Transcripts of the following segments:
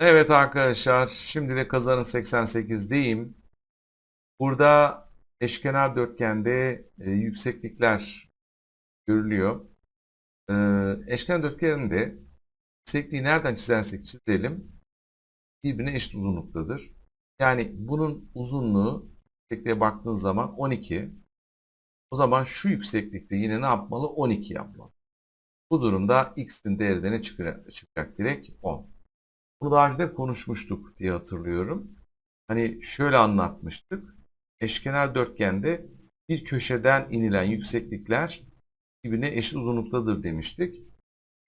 Evet arkadaşlar, şimdi de kazanım 88'deyim. Burada eşkenar dörtgende e, yükseklikler görülüyor. E, eşkenar dörtgende yüksekliği nereden çizersek çizelim birbirine eşit uzunluktadır. Yani bunun uzunluğu yüksekliğe baktığın zaman 12. O zaman şu yükseklikte yine ne yapmalı? 12 yapmalı. Bu durumda x'in değeri de ne çıkacak direkt 10. Bunu daha önce de konuşmuştuk diye hatırlıyorum. Hani şöyle anlatmıştık. Eşkenar dörtgende bir köşeden inilen yükseklikler birbirine eşit uzunluktadır demiştik.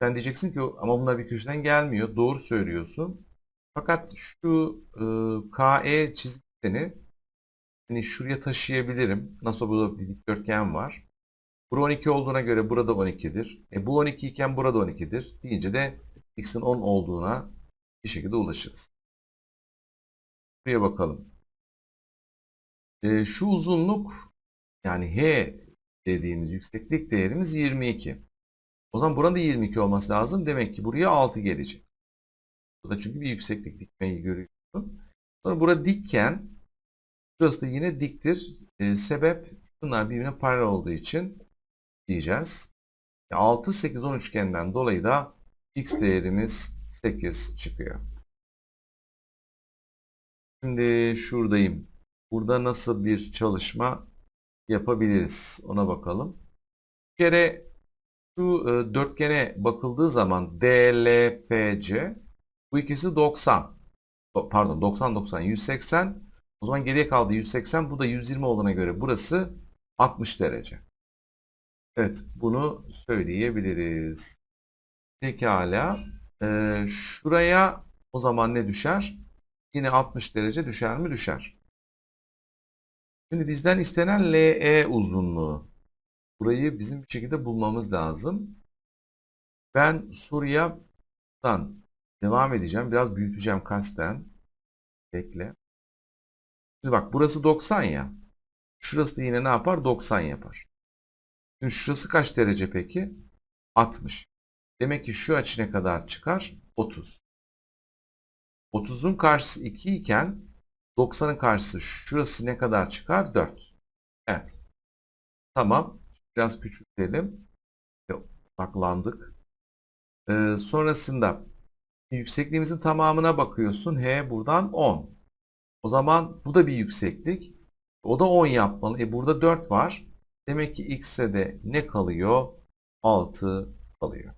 Sen diyeceksin ki ama bunlar bir köşeden gelmiyor. Doğru söylüyorsun. Fakat şu e, KE çizgisini hani şuraya taşıyabilirim. Nasıl burada bir dikdörtgen var. Bura 12 olduğuna göre burada 12'dir. E bu 12 iken burada 12'dir. Deyince de x'in 10 olduğuna bir şekilde ulaşırız. Buraya bakalım. E, şu uzunluk yani h dediğimiz yükseklik değerimiz 22. O zaman buranın da 22 olması lazım. Demek ki buraya 6 gelecek. Burada çünkü bir yükseklik dikmeyi görüyorsun. Sonra burada dikken şurası da yine diktir. E, sebep bunlar birbirine paralel olduğu için diyeceğiz. 6, 8, 10 üçgeninden dolayı da x değerimiz 8 çıkıyor. Şimdi şuradayım. Burada nasıl bir çalışma yapabiliriz? Ona bakalım. Bir kere şu e, dörtgene bakıldığı zaman DLPC bu ikisi 90. O, Pardon 90 90 180. O zaman geriye kaldı 180. Bu da 120 olduğuna göre burası 60 derece. Evet bunu söyleyebiliriz. Pekala. Ee, şuraya o zaman ne düşer? Yine 60 derece düşer mi? Düşer. Şimdi bizden istenen LE uzunluğu. Burayı bizim bir şekilde bulmamız lazım. Ben Suriye'den devam edeceğim. Biraz büyüteceğim kasten. Bekle. Şimdi bak burası 90 ya. Şurası da yine ne yapar? 90 yapar. Şimdi şurası kaç derece peki? 60. Demek ki şu açı ne kadar çıkar? 30. 30'un karşısı 2 iken 90'ın karşısı şurası ne kadar çıkar? 4. Evet. Tamam. Biraz küçültelim. Odaklandık. Ee, sonrasında yüksekliğimizin tamamına bakıyorsun. H buradan 10. O zaman bu da bir yükseklik. O da 10 yapmalı. E burada 4 var. Demek ki x'e de ne kalıyor? 6 kalıyor.